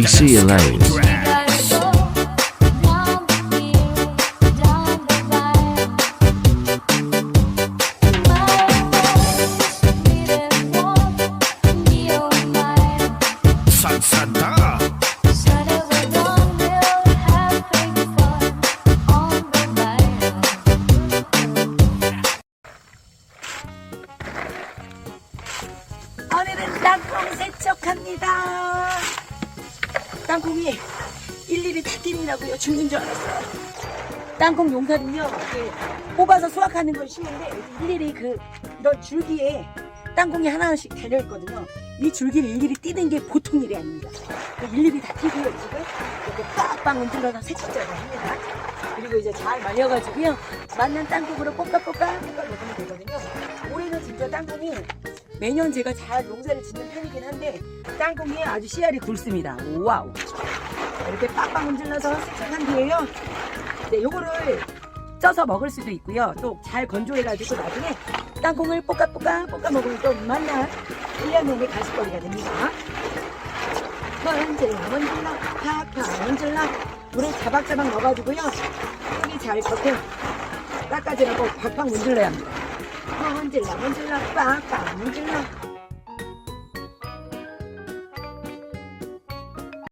라인 싹싹다 오늘은 땅콩 세척합니다. 땅콩이 일일이 다 뛰느라고요. 죽는 줄 알았어요. 땅콩 용사는요, 이렇게 뽑아서 수확하는 건 쉬운데 일일이 그 이런 줄기에 땅콩이 하나씩 달려 있거든요. 이 줄기를 일일이 뛰는 게 보통 일이 아닙니다. 그 일일이 다 뛰고요, 지금 이렇게 빡빡 문질러서 세척작을 합니다. 그리고 이제 잘 말려가지고요, 만난 땅콩으로 볶아볶아 볶아 먹으면 되거든요. 올해는 진짜 땅콩이 매년 제가 잘 농사를 짓는 편이긴 한데 땅콩이 아주 씨알이 굵습니다. 와우. 이렇게 빡빡 문질러서 세척한 뒤에요. 네, 요거를 쪄서 먹을 수도 있고요. 또 잘 건조해가지고 나중에 땅콩을 볶아볶아 볶아 먹으면 또 맛날 1년 내내 가식거리가 됩니다. 문질러 문질러 팍팍 문질러 물을 자박자박 넣어가지고요. 속이 잘 겉에 닦아지라고 팍팍 문질러야 합니다. 문질러 문질러 빡빡 문질러